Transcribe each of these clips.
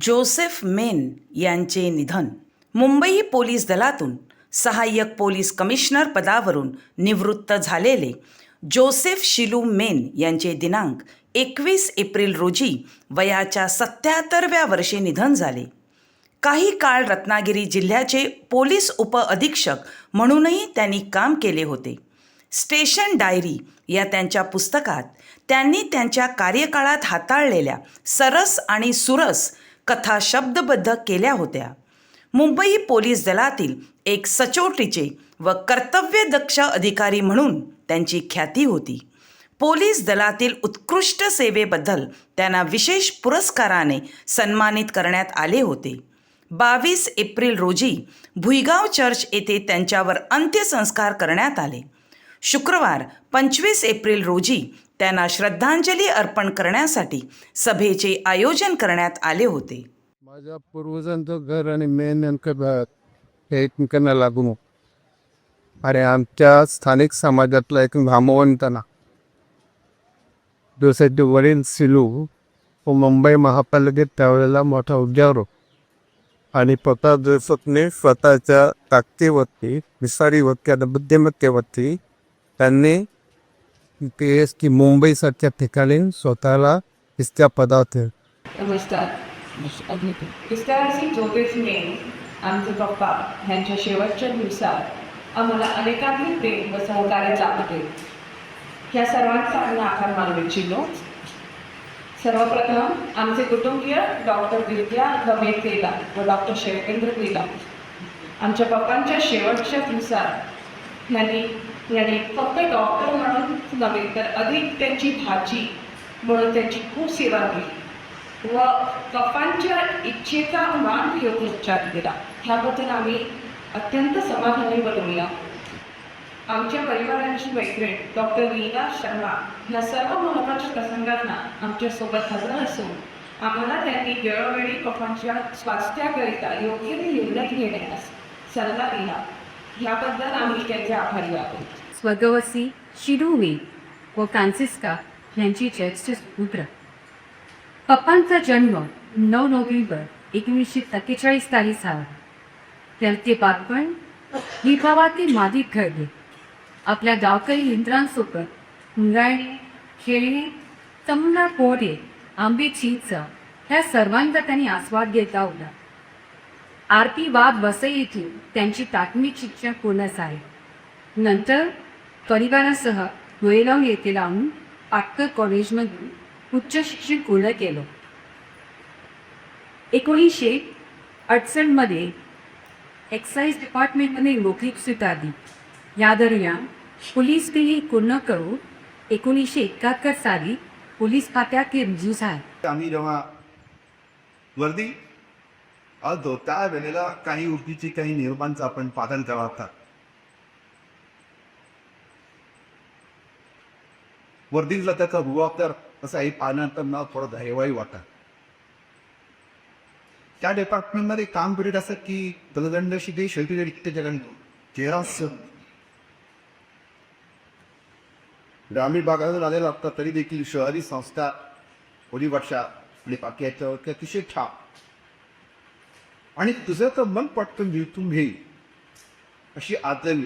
Joseph main यांचे निधन. Mumbai police दलातून सहाय्यक पोलीस कमिशनर पदावरून निवृत्त झालेले जोसेफ शिलू मेन यांचे दिनांक एकवीस एप्रिल रोजी वयाच्या सत्याहत्तरव्या वर्षी निधन झाले. काही काळ रत्नागिरी जिल्ह्याचे पोलीस उपअधीक्षक म्हणूनही त्यांनी काम केले होते. स्टेशन डायरी या त्यांच्या पुस्तकात त्यांनी त्यांच्या कार्यकाळात हाताळलेल्या सरस आणि सुरस कथा शब्दबद्ध केल्या होत्या. मुंबई पोलीस दलातील एक सचोटीचे व कर्तव्यदक्ष अधिकारी म्हणून त्यांची ख्याती होती. पोलीस दलातील उत्कृष्ट सेवेबद्दल त्यांना विशेष पुरस्काराने सन्मानित करण्यात आले होते. बावीस एप्रिल रोजी भुईगाव चर्च येथे त्यांच्यावर अंत्यसंस्कार करण्यात आले. शुक्रवार पंचवीस एप्रिल रोजी त्यांना श्रद्धांजली अर्पण करण्यासाठी सभेचे आयोजन करण्यात आले होते. माझ्या पूर्वजांचं घर आणि मेन नेमकं हे एकमेकांना लागून आणि आमच्या स्थानिक समाजातला एक नामवंतना दुसऱ्याचे वडील सिलू व मुंबई महापालिकेत त्यावेळेला मोठा उद्यावर आणि स्वतः जोसफने स्वतःच्या ताकदीवरती विसारीवरती आणि बुद्धिमत्तेवरती त्यांनी एस की मुंबईसारख्या ठिकाणी स्वतःला इस्त्या ठेवलं. नमस्कार। सर्वप्रथम आमचे कुटुंबीय डॉक्टर विद्या रमेश केला व डॉक्टर शैलेंद्र केला आमच्या पप्पांच्या शेवटच्या दिवसात यांनी यांनी फक्त डॉक्टर नव्हे तर अधिक त्यांची भाजी म्हणून त्यांची खूप सेवा केली. व कपांच्या इच्छेचा मान घेऊन उपचार केला ह्याबद्दल आम्ही अत्यंत समाधानी बनवूया. आमच्या परिवारांची मैत्रीण डॉक्टर रीना शर्मा ह्या सर्व महत्त्वाच्या प्रसंगांना आमच्यासोबत हजर असून आम्हाला त्यांनी वेळोवेळी पप्पांच्या स्वास्थ्याकरिता योग्य ते निर्णय घेण्यास सल्ला दिला. ह्याबद्दल आम्ही त्यांचे आभारी आहोत. स्वगवसी शिडूवी व फ्रान्सिस्का यांची ज्येष्ठ पुत्र पप्पांचा जन्म नऊ नोव्हेंबर एकोणीसशे सत्तेचाळीस साली झाला त्यांचे बालपण विभावातील मादीत घडले. आपल्या गावकरी मित्रांसोबत मुंगाळणे खेळणे तमुना पोहणे आंबे चिंच ह्या सर्वांचा त्यांनी आस्वाद घेत होता. आरती बाब वसई येथील त्यांची प्राथमिक शिक्षण पूर्ण झाले. नंतर परिवारासह वेळगाव येथे लावून पाटकर कॉलेजमधून उच्च शिक्षण पूर्ण केलं. एकोणीसशे अडसष्टमध्ये एक्साईज डिपार्टमेंटमध्ये नोकरी स्वीकारली या दरम्यान पोलीस बिली पूर्ण करून एकोणीसशे एकाहत्तर साली पोलीस खात्यात रुजू झाले आम्ही जेव्हा वर्दी आलतो त्या वेळेला काही उठीची काही नियमांचं आपण पालन करावं लागतात वर्दीला त्याचा रुबाब तर असा ही पाहण्यानंतर थोडं हेवाही वाटत त्या डिपार्टमेंटमध्ये काम करीत असं की दलदंडशी ते शेवटी रिक्त जगन चेहरा ग्रामीण भागातून आलेला असतात तरी देखील शहरी संस्था भाषा आणि बाकी याच्यावर अतिशय ठाप आणि तुझं तर मन पटकन जिंकून घेईल अशी आदल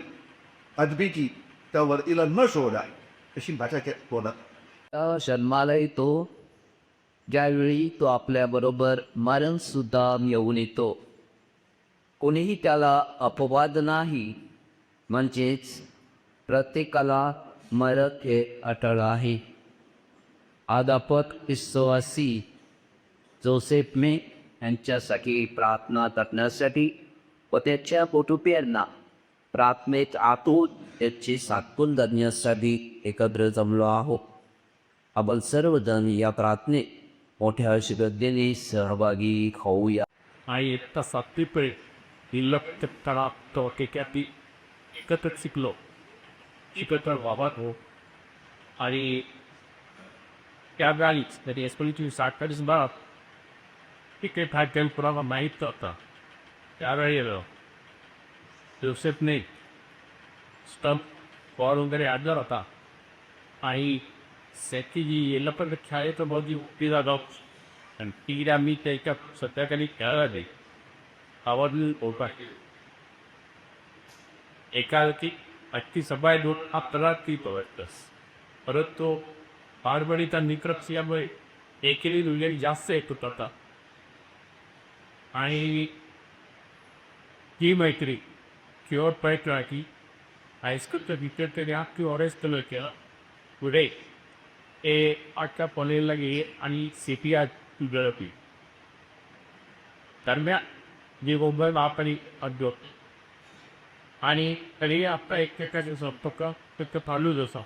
अदबीची त्या वर्दीला न शोधाय. कशी अशी भाषा बोलत त्या जन्माला तो. ज्यावेळी तो आपल्याबरोबर मरणसुद्धा येऊन येतो. कोणीही त्याला अपवाद नाही. म्हणजेच प्रत्येकाला मरत हे अटळ आहे. आदापक विश्वासी जोसेफ मे यांच्यासाठी प्रार्थना करण्यासाठी व त्याच्या कुटुंबियांना प्रार्थनेत आतून त्याची सातपून धरण्यासाठी एकत्र जमलो आहोत आपण सर्वजण या प्रार्थनेत मोठ्या श्रद्धेने सहभागी होऊया. आई एकता सातवीपर्यंत ही लक्ष तळा तो टेक्याती एकत्र शिकलो. एकत्र वावरत हो आणि त्या वेळीच तरी साठ साठकारीच बाब की काही फायद्यान पुरावा माहीत होता. त्यावेळी जोसेफने स्टंप बॉल वगैरे आजार होता आणि शेती जी येल्ला पण खेळायचं बहुत जी उपटी जागा आणि ती आम्ही त्याच्या सध्याकाळी खेळायला जाईल आवडली ओळखा एकाकी अख्खी सभा दोन आपला ती पवतस परत तो बारबडीचा निक्रक्ष एकेरी दुर्गेरी जास्त येत होता आता. आणि ही मैत्री शेवट प्रयत्न आहे की हायस्कूलच्या विद्यार्थ्यांनी अख्खी ऑरेंज कलर केला पुढे ए अख्ख्या पलेला गे आणि सी पी गळपी दरम्यान जी मुंबई महापालिक अध्यक्ष आणि तरी आपला एकमेकाचा संपर्क फक्त चालूच असा